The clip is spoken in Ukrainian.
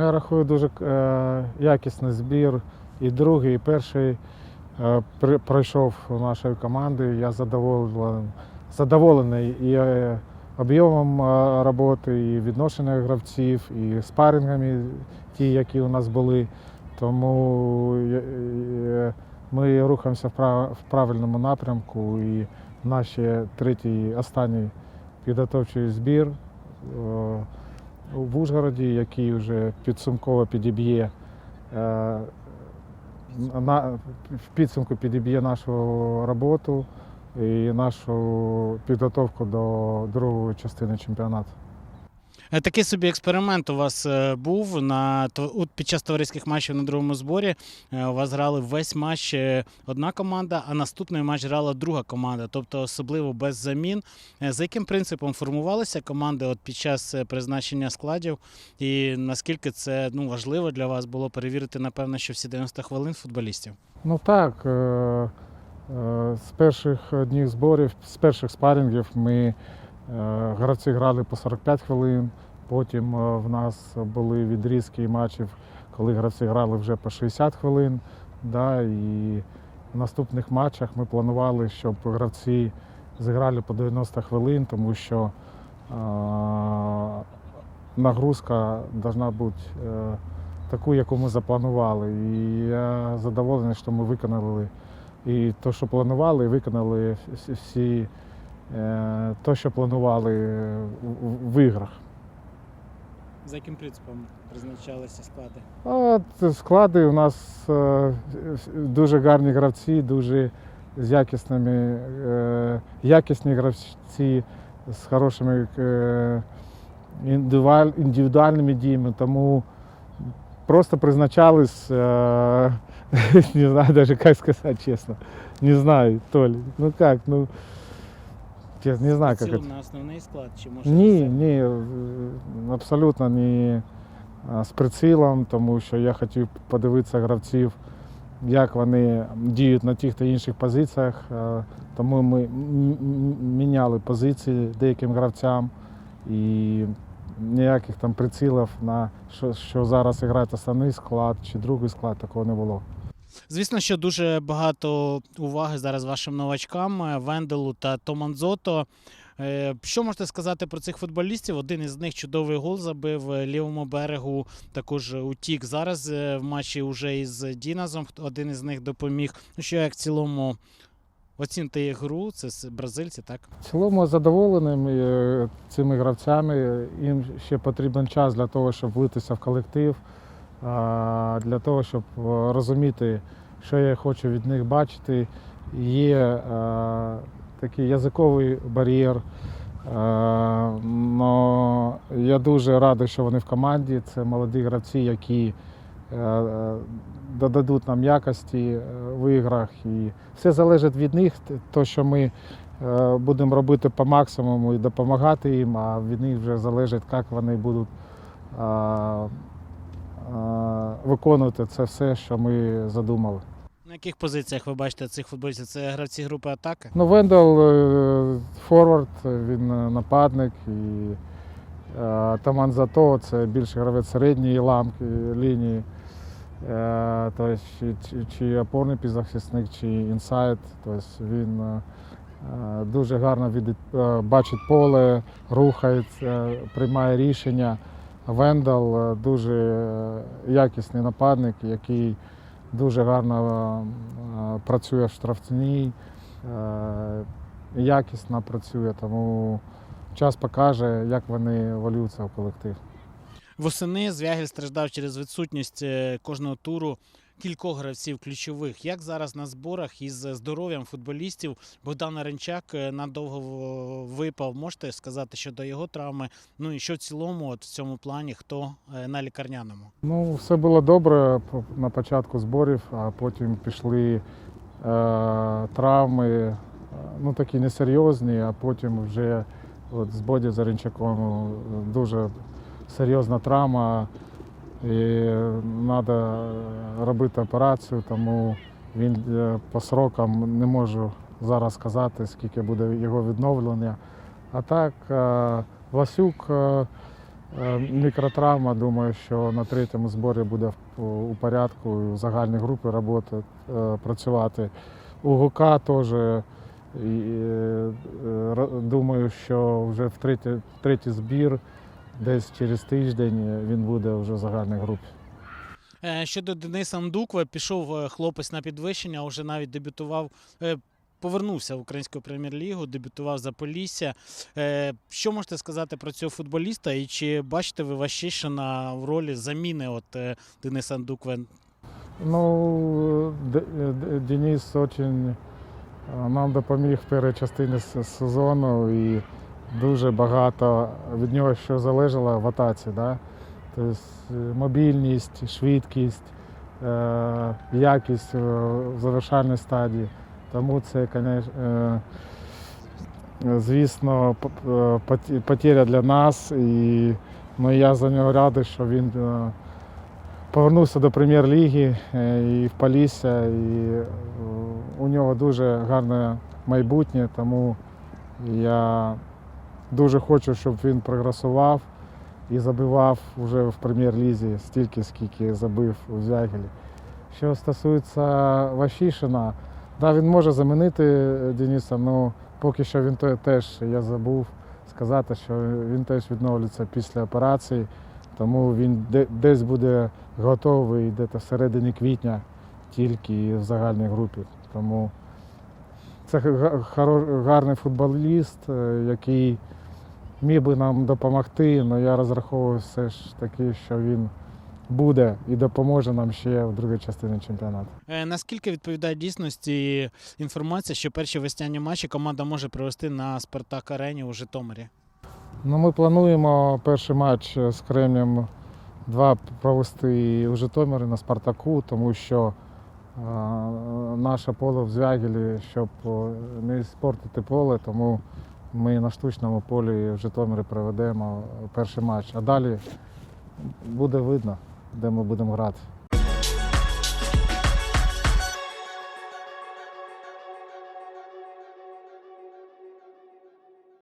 Я рахую дуже е, якісний збір. І другий, і перший е, пройшов у нашої команди. Я задоволений, задоволений і е, об'ємом роботи, і відношенням гравців, і спарингами, ті, які у нас були. Тому ми рухаємося в правильному напрямку. І наш третій, останній підготовчий збір. В Ужгороді, який вже підсумково підіб'є е, на, в підсумку підіб'є нашу роботу і нашу підготовку до другої частини чемпіонату. Е, Такий собі експеримент у вас е, був на під час товариських матчів на другому зборі. Е, У вас грали весь матч одна команда, а наступний матч грала друга команда, тобто особливо без замін. За яким принципом формувалися команди от під час призначення складів? І наскільки це ну, важливо для вас було перевірити, напевно, що всі 90 хвилин футболістів? Ну так, з перших днів зборів, з перших спарінгів ми гравці грали по 45 хвилин. Потім е, в нас були відрізки матчів, коли гравці грали вже по 60 хвилин. Да, і в наступних матчах ми планували, щоб гравці зіграли по 90 хвилин, тому що е, нагрузка повинна бути е, таку, яку ми запланували. І я задоволений, що ми виконали і те, що планували, виконали всі- е, те, що планували в, іграх. За яким принципом призначалися склади? От склади у нас е, дуже гарні гравці, дуже з якісними, е, якісні гравці з хорошими е, індивідуальними діями, тому просто призначались, не знаю даже как сказать честно, не знаю, Толь, ну как, ну, честно, не знаю, как это. на основний склад чи може Ні, ні, е, абсолютно не з прицілом, тому що я хотів подивитися гравців, як вони діють на тих та інших позиціях. е, Тому ми міняли позиції деяким гравцям і ніяких там прицілів на що, що зараз грає основний склад чи другий склад, такого не було. Звісно, що дуже багато уваги зараз вашим новачкам е, Венделу та Томанзото. Е, Що можете сказати про цих футболістів? Один із них чудовий гол забив е, лівому берегу. Також утік зараз в матчі уже із Діназом. Один із них допоміг. Ну що як в цілому оцінити їх гру? Це бразильці, так? В цілому задоволеним цими гравцями. Їм ще потрібен час для того, щоб влитися в колектив, для того, щоб е, розуміти, що я хочу від них бачити. Є е, такий язиковий бар'єр. Е, Но я дуже радий, що вони в команді. Це молоді гравці, які додадуть нам якості в іграх. І все залежить від них, то, що ми будемо робити по максимуму і допомагати їм, а від них вже залежить, як вони будуть виконувати це все, що ми задумали. На яких позиціях ви бачите цих футболістів? Це гравці групи атаки? Ну, Вендел е, форвард, він е, нападник і е, Таман Зато це більше гравець середньої ламки лінії. Е, Тобто, чи, чи, чи опорний півзахисник, чи інсайд. Тобто він е, е, дуже гарно е, бачить поле, рухається, приймає рішення. Вендел е, дуже якісний нападник, який дуже гарно е, працює в штрафній, е, якісно працює, тому час покаже, як вони валюються в колектив. Восени Звягель страждав через відсутність кожного туру кількох гравців ключових. Як зараз на зборах із здоров'ям футболістів Богдан Ренчак е, надовго випав? Можете сказати щодо його травми? Ну і що в цілому, от в цьому плані, хто е, на лікарняному? Ну, все було добре на початку зборів, а потім пішли е, травми, е, ну такі несерйозні, а потім вже от з Боді Заринчаком е, дуже серйозна травма. І треба робити операцію, тому він е, по срокам не можу зараз сказати, скільки буде його відновлення. А так, е, Васюк е, Мікротравма, думаю, що на третьому зборі буде у порядку в загальній групі роботи, працювати. У ГУКа теж думаю, що вже в третій, третій збір, десь через тиждень він буде вже в загальній групі. Е, Щодо Дениса Мдукви, пішов е, хлопець на підвищення, вже навіть дебютував. е, Повернувся в українську прем'єр-лігу, дебютував за Полісся. Е, Що можете сказати про цього футболіста? І чи бачите ви Ващишина в ролі заміни от е, Дениса Мдукви? Ну, Денис очень е, нам допоміг в першій частині сезону і дуже багато від нього що залежало в атаці. Да? Тобто е, мобільність, швидкість, е, якість в завершальній стадії. Тому це, е, звісно, потеря для нас. І ну, я за нього радий, що він. Повернувся до прем'єр-ліги і в Полісся, і у нього дуже гарне майбутнє, тому я дуже хочу, щоб він прогресував і забивав вже в прем'єр-лізі стільки, скільки забив у Звягелі. Що стосується Вашішина, да, він може замінити Дениса, але поки що він теж, я забув сказати, що він теж відновлюється після операції. Тому він десь буде готовий десь всередині квітня тільки в загальній групі. Тому це гарний футболіст, е, який міг би нам допомогти, але я розраховую все ж таки, що він буде і допоможе нам ще в другій частині чемпіонату. Е, Наскільки відповідає дійсності інформація, що перші весняні матчі команда може провести на Спартак Арені у Житомирі? Ну, ми плануємо перший матч з Кремнем 2 провести у Житомирі на Спартаку, тому що е, наше поле в Звягелі, щоб е, не спортити поле, тому ми на штучному полі в Житомирі проведемо перший матч. А далі буде видно, де ми будемо грати.